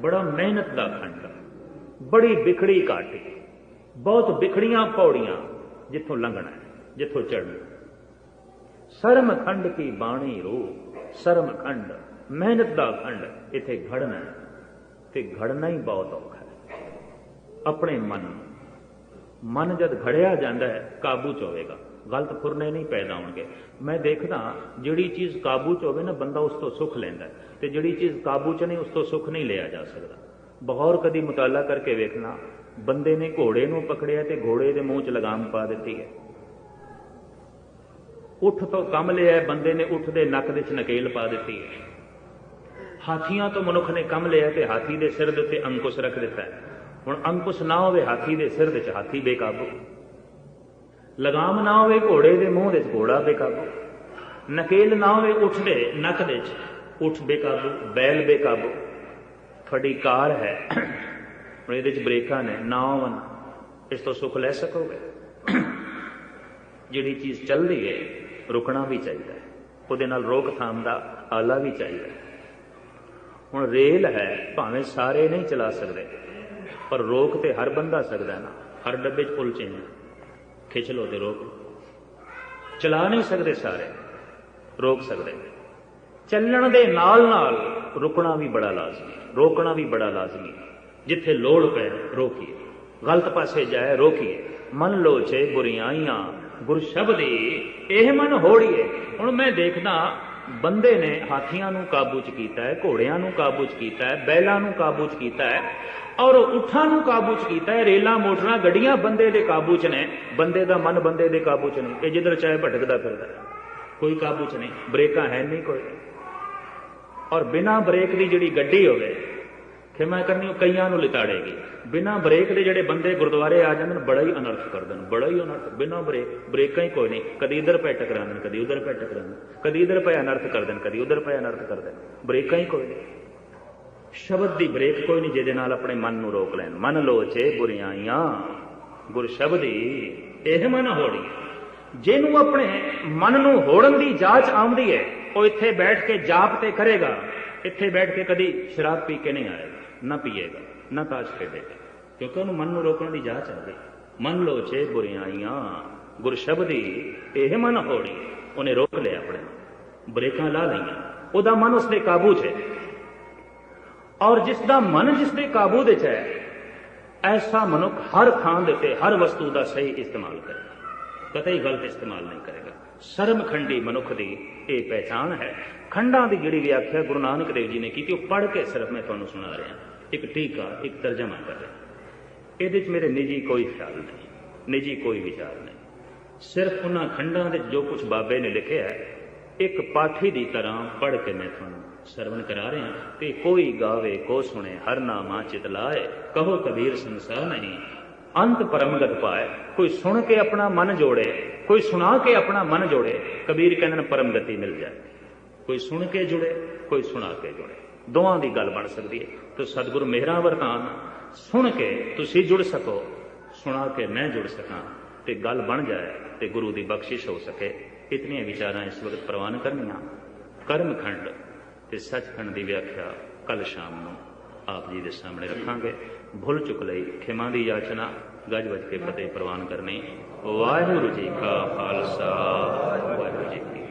ਬੜਾ ਮਿਹਨਤ ਦਾ ਖੰਡ ਬੜੀ ਵਿਖੜੀ ਕਾਟੀ ਬਹੁਤ ਵਿਖੜੀਆਂ ਪੌੜੀਆਂ ਜਿੱਥੋਂ ਲੰਘਣਾ ਜਿੱਥੋਂ ਚੜਨਾ ਸਰਮ ਖੰਡ ਕੀ ਬਾਣੀ ਰੂ, ਸਰਮ ਖੰਡ। ਮਿਹਨਤ ਦਾ ਖੰਡ ਇੱਥੇ ਘੜਨਾ ਤੇ ਘੜਨਾ ਹੀ ਬਹੁਤ ਔਖਾ ਹੈ। ਆਪਣੇ ਮਨ ਨੂੰ। ਮਨ ਜਦ ਘੜਿਆ ਜਾਂਦਾ ਹੈ, ਕਾਬੂ ਚ ਹੋਵੇਗਾ। ਗਲਤ ਫੁਰਨੇ ਨਹੀਂ ਪੈਦਾ ਹੋਣਗੇ। ਮੈਂ ਦੇਖਦਾ ਜਿਹੜੀ ਚੀਜ਼ ਕਾਬੂ ਚ ਹੋਵੇ ਨਾ, ਬੰਦਾ ਉਸ ਤੋਂ ਸੁੱਖ ਲੈਂਦਾ ਤੇ ਜਿਹੜੀ ਚੀਜ਼ ਕਾਬੂ ਚ ਨਹੀਂ, ਉਸ ਤੋਂ ਸੁੱਖ ਨਹੀਂ ਲਿਆ ਜਾ ਸਕਦਾ। ਬਗੌਰ ਕਦੀ ਮੁਤਾਲਾ ਕਰਕੇ ਵੇਖਣਾ, ਬੰਦੇ ਨੇ ਘੋੜੇ ਨੂੰ ਪਕੜਿਆ ਤੇ ਘੋੜੇ ਦੇ ਮੂੰਹ 'ਚ ਲਗਾਮ ਪਾ ਦਿੱਤੀ ਹੈ। ਉੱਠ ਤੋਂ ਕੰਮ ਲਿਆ ਬੰਦੇ ਨੇ ਉੱਠ ਦੇ ਨੱਕ ਦੇ 'ਚ ਨਕੇਲ ਪਾ ਦਿੱਤੀ ਹੈ। ਹਾਥੀਆਂ ਤੋਂ ਮਨੁੱਖ ਨੇ ਕੰਮ ਲਿਆ ਤੇ ਹਾਥੀ ਦੇ ਸਿਰ ਦੇ ਉੱਤੇ ਅੰਕੁਸ਼ ਰੱਖ ਦਿੱਤਾ ਹੁਣ ਅੰਕੁਸ਼ ਨਾ ਹੋਵੇ, ਹਾਥੀ ਦੇ ਸਿਰ ਦੇ 'ਚ ਹਾਥੀ ਬੇਕਾਬੂ। ਲਗਾਮ ਨਾ ਹੋਵੇ ਘੋੜੇ ਦੇ ਮੂੰਹ ਦੇ ਘੋੜਾ ਬੇਕਾਬੂ। ਨਕੇਲ ਨਾ ਹੋਵੇ ਉੱਠ ਦੇ, ਨੱਕ ਦੇ 'ਚ, ਉਠ ਬੇਕਾਬੂ, ਬੈਲ ਬੇਕਾਬੂ। ਤੁਹਾਡੀ ਕਾਰ ਹੈ, ਹੁਣ ਇਹਦੇ 'ਚ ਬ੍ਰੇਕਾਂ ਨੇ, ਨਾ ਹੋਵਨ ਇਸ ਤੋਂ ਸੁੱਖ ਲੈ ਸਕੋਗੇ? ਜਿਹੜੀ ਚੀਜ਼ ਚੱਲਦੀ ਹੈ, ਰੁਕਣਾ ਵੀ ਚਾਹੀਦਾ ਹੈ। ਉਹਦੇ ਨਾਲ ਰੋਕਥਾਮ ਦਾ ਆਲਾ ਵੀ ਚਾਹੀਦਾ ਹੈ। ਹੁਣ ਰੇਲ ਹੈ, ਭਾਵੇਂ ਸਾਰੇ ਨਹੀਂ ਚਲਾ ਸਕਦੇ, ਪਰ ਰੋਕ ਤੇ ਹਰ ਬੰਦਾ ਸਕਦਾ ਨਾ। ਹਰ ਡੱਬੇ 'ਚ ਪੁਲ ਚੇਂਜ ਖਿੱਚ ਲੋ ਤੇ ਰੋਕ। ਚਲਾ ਨਹੀਂ ਸਕਦੇ ਸਾਰੇ, ਰੋਕ ਸਕਦੇ। ਚੱਲਣ ਦੇ ਨਾਲ ਨਾਲ ਰੁਕਣਾ ਵੀ ਬੜਾ ਲਾਜ਼ਮੀ ਰੋਕਣਾ ਵੀ ਬੜਾ ਲਾਜ਼ਮੀ ਜਿੱਥੇ ਲੋੜ ਪੈ, ਰੋਕੀਏ। ਗਲਤ ਪਾਸੇ ਜਾਏ, ਰੋਕੀਏ। ਮਨ ਲੋਚੇ ਬੁਰੀਆਈਆਂ ਗੁਰ ਸ਼ਬਦੀ ਇਹ ਮਨ ਹੋੜੀਏ। ਹੁਣ ਮੈਂ ਦੇਖਦਾ, ਬੰਦੇ ਨੇ ਹਾਥੀਆਂ ਨੂੰ ਕਾਬੂ ਚ ਕੀਤਾ ਹੈ, ਘੋੜਿਆਂ ਨੂੰ ਕਾਬੂ ਚ ਕੀਤਾ ਹੈ, ਬੈਲਾਂ ਨੂੰ ਕਾਬੂ ਚ ਕੀਤਾ ਹੈ ਔਰ ਉਠਾਂ ਨੂੰ ਕਾਬੂ ਚ ਕੀਤਾ ਹੈ, ਰੇਲਾਂ, ਮੋਟਰਾਂ, ਗੱਡੀਆਂ ਬੰਦੇ ਦੇ ਕਾਬੂ ਚ ਨੇ। ਬੰਦੇ ਦਾ ਮਨ ਬੰਦੇ ਦੇ ਕਾਬੂ ਚ ਨਹੀਂ। ਇਹ ਜਿੱਧਰ ਚਾਹੇ ਭਟਕਦਾ ਫਿਰਦਾ ਕੋਈ ਕਾਬੂ ਚ ਨਹੀਂ। ਬ੍ਰੇਕਾਂ ਹੈ ਨਹੀਂ ਕੋਈ। ਔਰ ਬਿਨਾ ਬ੍ਰੇਕ ਦੀ ਜਿਹੜੀ ਗੱਡੀ ਹੋਵੇ, ਖਿਮਾ ਕਰਨੀ, ਉਹ ਕਈਆਂ ਨੂੰ ਲਿਤਾੜੇਗੀ। ਬਿਨਾ ਬ੍ਰੇਕ ਦੇ ਜਿਹੜੇ ਬੰਦੇ ਗੁਰਦੁਆਰੇ ਆ ਜਾਂਦੇ ਨੇ, ਬੜਾ ਹੀ ਅਨਰਥ ਕਰਦੇ ਨੇ, ਬੜਾ ਹੀ ਅਨਰਥ। ਬਿਨਾ ਬ੍ਰੇਕ, ਬ੍ਰੇਕਾਂ ਹੀ ਕੋਈ ਨਹੀਂ। ਕਦੀ ਇਧਰ ਪੈ ਟਕਰਾਉਂਦੇ ਨੇ, ਕਦੀ ਉਧਰ ਪੈ ਟਕਰਾਉਂਦੇ ਨੇ। ਕਦੀ ਇਧਰ ਪੈ ਅਨਰਥ ਕਰਦੇ ਨੇ, ਕਦੀ ਉਧਰ ਪੈ ਅਨਰਥ ਕਰਦੇ ਨੇ। ਬ੍ਰੇਕਾਂ ਹੀ ਕੋਈ ਨਹੀਂ। ਸ਼ਬਦ ਦੀ ਬ੍ਰੇਕ ਕੋਈ ਨਹੀਂ, ਜਿਹਦੇ ਨਾਲ ਆਪਣੇ ਮਨ ਨੂੰ ਰੋਕ ਲੈਣ। ਮਨ ਲੋਚੇ ਬੁਰੀਆਈਆਂ ਗੁਰ ਸ਼ਬਦੀ ਇਹ ਮਨ ਹੋੜੀ ਜਿਹਨੂੰ ਆਪਣੇ ਮਨ ਨੂੰ ਹੋੜਨ ਦੀ ਜਾਂਚ ਆਉਂਦੀ ਹੈ ਉਹ ਇੱਥੇ ਬੈਠ ਕੇ ਜਾਪ ਤੇ ਕਰੇਗਾ। ਇੱਥੇ ਬੈਠ ਕੇ ਕਦੀ ਸ਼ਰਾਬ ਪੀ ਕੇ ਨਹੀਂ ਆਏਗਾ, ਨਾ ਪੀਏਗਾ, ਨਾ ਤਾਸ਼ ਖੇਡੇਗਾ। ਕਿਉਂਕਿ ਉਹਨੂੰ ਮਨ ਨੂੰ ਰੋਕਣ ਦੀ ਜਾਂਚ ਆ ਗਈ ਮਨ ਲੋਚੇ ਬੁਰੀਆਈਆਂ ਗੁਰ ਸ਼ਬਦੀ ਇਹ ਮਨ ਹੋੜੀ ਉਹਨੇ ਰੋਕ ਲਿਆ ਆਪਣੇ ਨੂੰ। ਬ੍ਰੇਕਾਂ ਲਾ ਲਈਆਂ। ਉਹਦਾ ਮਨ ਉਸਦੇ ਕਾਬੂ 'ਚ ਹੈ। ਔਰ ਜਿਸ ਦਾ ਮਨ ਜਿਸ ਦੇ ਕਾਬੂ ਦੇ 'ਚ ਹੈ ਐਸਾ ਮਨੁੱਖ ਹਰ ਥਾਂ ਦੇ ਤੇ ਹਰ ਵਸਤੂ ਦਾ ਸਹੀ ਇਸਤੇਮਾਲ ਕਰੇਗਾ ਕਦੇ ਗਲਤ ਇਸਤੇਮਾਲ ਨਹੀਂ ਕਰੇਗਾ ਸਰਮਖੰਡੀ ਮਨੁੱਖ ਦੀ ਇਹ ਪਹਿਚਾਨ ਹੈ ਖੰਡਾਂ ਦੀ ਜਿਹੜੀ ਵਿਆਖਿਆ ਗੁਰੂ ਨਾਨਕ ਦੇਵ ਜੀ ਨੇ ਕੀਤੀ ਉਹ ਪੜ੍ਹ ਕੇ ਸਿਰਫ ਮੈਂ ਤੁਹਾਨੂੰ ਸੁਣਾ ਰਿਹਾ ਇੱਕ ਟੀਕਾ ਇੱਕ ਤਰਜਮਾ ਕਰ ਰਿਹਾ ਇਹਦੇ 'ਚ ਮੇਰੇ ਨਿੱਜੀ ਕੋਈ ਖਿਆਲ ਨਹੀਂ ਨਿੱਜੀ ਕੋਈ ਵਿਚਾਰ ਨਹੀਂ ਸਿਰਫ ਉਹਨਾਂ ਖੰਡਾਂ ਦੇ ਜੋ ਕੁਝ ਬਾਬੇ ਨੇ ਲਿਖਿਆ ਹੈ ਇੱਕ ਪਾਠੀ ਦੀ ਤਰ੍ਹਾਂ ਪੜ੍ਹ ਕੇ ਮੈਂ ਤੁਹਾਨੂੰ ਸਰਵਣ ਕਰਾ ਰਿਹਾ ਤੇ ਕੋਈ ਗਾਵੇ, ਕੋ ਸੁਣੇ, ਹਰ ਨਾਮਾ ਚਿਤ ਲਾਏ, ਕਹੋ ਕਬੀਰ ਸੰਸਾਰ ਨਹੀਂ। ਅੰਤ ਪਰਮਗਤ ਪਾਏ, ਕੋਈ ਸੁਣ ਕੇ ਆਪਣਾ ਮਨ ਜੋੜੇ, ਕੋਈ ਸੁਣਾ ਕੇ ਆਪਣਾ ਮਨ ਜੋੜੇ, ਕਬੀਰ ਕਹਿੰਦੇ ਨੇ ਪਰਮਗਤੀ ਮਿਲ ਜਾਏ। ਕੋਈ ਸੁਣ ਕੇ ਜੁੜੇ, ਕੋਈ ਸੁਣਾ ਕੇ ਜੁੜੇ। ਦੋਵਾਂ ਦੀ ਗੱਲ ਬਣ ਸਕਦੀ ਹੈ। ਤੇ ਸਤਿਗੁਰ ਮਿਹਰਾਂ ਵਰਤਾਨ, ਸੁਣ ਕੇ ਤੁਸੀਂ ਜੁੜ ਸਕੋ, ਸੁਣਾ ਕੇ ਮੈਂ ਜੁੜ ਸਕਾਂ, ਤੇ ਗੱਲ ਬਣ ਜਾਏ, ਤੇ ਗੁਰੂ ਦੀ ਬਖਸ਼ਿਸ਼ ਹੋ ਸਕੇ। ਇਤਨੀਆਂ ਵਿਚਾਰਾਂ ਇਸ ਵਕਤ ਪ੍ਰਵਾਨ ਕਰਨੀਆਂ। ਕਰਮਖੰਡ ਤੇ ਸੱਚਖੰਡ ਦੀ ਵਿਆਖਿਆ ਕੱਲ ਸ਼ਾਮ ਨੂੰ ਆਪ ਜੀ ਦੇ ਸਾਹਮਣੇ ਰੱਖਾਂਗੇ। ਭੁੱਲ ਚੁੱਕ ਲਈ ਖਿਮਾ ਦੀ ਯਾਚਨਾ, ਗੱਜ ਵੱਜ ਕੇ ਫਤਿਹ ਪ੍ਰਵਾਨ ਕਰਨੀ। ਵਾਹਿਗੁਰੂ ਜੀ ਕਾ ਖਾਲਸਾ, ਵਾਹਿਗੁਰੂ ਜੀ ਕੀ